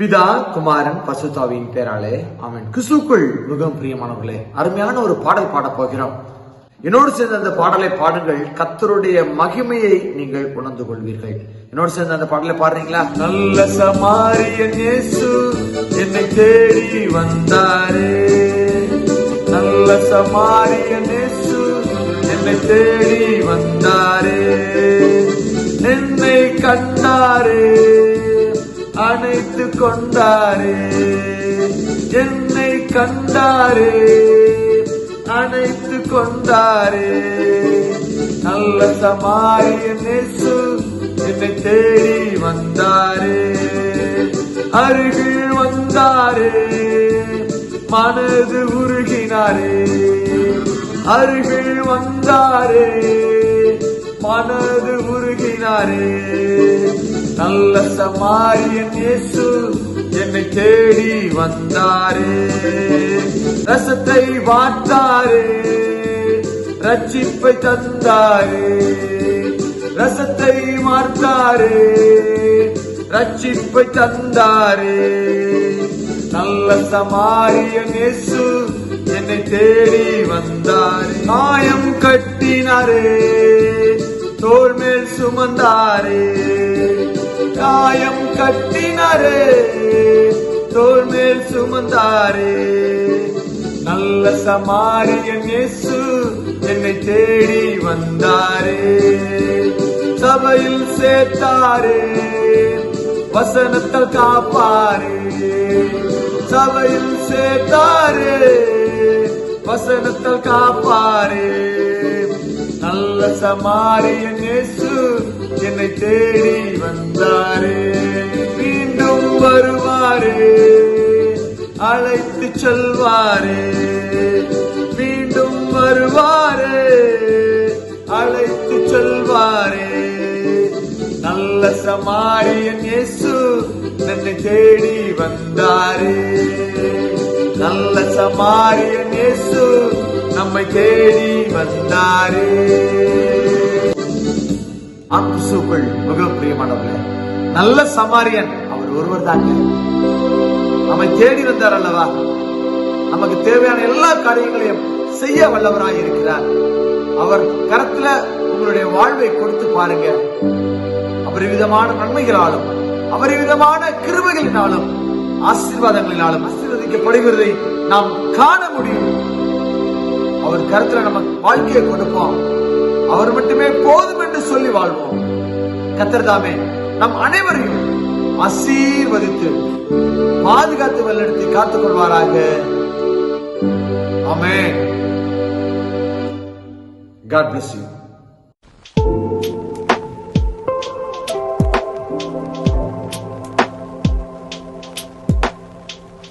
பிதா குமாரன் பசுதாவியின் பேராலே அவன் கிசுக்குள் மிகவும் பிரியமானவர்களே அருமையான ஒரு பாடல் பாடப் போகிறோம். என்னோடு சேர்ந்து அந்த பாடலை பாடுங்கள். கத்தருடைய மகிமையை நீங்கள் உணர்ந்து கொள்வீர்கள். என்னோடு சேர்ந்த அந்த பாடலை பாடுறீங்களா? நல்ல சமாரியன் இயேசு என்னை தேடி வந்தாரே. நல்ல சமாரியன் இயேசு என்னை தேடி வந்தாரே. என்னை கண்டாரே. அணைத்து கொண்டாரே. என்னை கண்டாரே. அணைத்து கொண்டாரே. நல்ல சமாரியேசு என்னை தேடி வந்தாரே. அருகில் வந்தாரே. மனது உருகினாரே. அருகில் வந்தாரே. மனது உருகினாரே. நல்ல சமாரியன் இயேசு என்னை தேடி வந்தாரே. ரசத்தை வார்த்தாரே ரட்சிப்பை தந்தாரே. ரசத்தை மார்த்தாரே ரட்சிப்பை தந்தாரே. நல்ல சமாரியன் இயேசு என்னை தேடி வந்தாரே. காயம் கட்டினாரே. தோல் மேல் சுமந்தாரே. காயம் கட்டினாரே தோல் மேல் சுமந்தாரே. நல்ல சமாரியன் இயேசு என்னை தேடி வந்தாரே. சபையில் சேர்த்தாரே வசனத்தால் காப்பாரே. சபையில் சேர்த்தாரே வசனத்தால் காப்பாரே. நல்ல சமாரியன் இயேசு தேடி வந்தாரே மீண்டும் வருவாரே அழைத்து செல்வாரே. மீண்டும் வருவாரே அழைத்து செல்வாரே. நல்ல சமாரியன் இயேசு என்னை தேடி வந்தாரே. நல்ல சமாரியன் இயேசு நம்மை தேடி வந்தாரே. அம்சுக்குள் மிக பிரியமானவர்களே நல்ல சமாரியன் அவர் ஒருவர் தாங்க நம்மை தேடி வந்தார் அல்லவா? நமக்கு தேவையான எல்லா காரியங்களையும் செய்ய வல்லவராய் இருக்கிறார். அவர் கரத்துல உங்களுடைய வாழ்வை கொடுத்து பாருங்க. அபரிவிதமான நன்மைகளாலும் அபரிவிதமான கிருபைகளினாலும் ஆசீர்வாதங்களினாலும் ஆசீர்வதிக்கப்படுகிறதை நாம் காண முடியும். அவர் கருத்துல நம்ம வாழ்க்கையை கொடுப்போம். அவர் மட்டுமே போதும் சொல்லி வாழ்வோம். கத்தர்தாமே நம் அனைவரையும் ஆசீர்வதித்து பாதுகாத்து வல்லெடுத்து காத்துக் கொள்வாராக. அமே காட் பிளஸ் யூ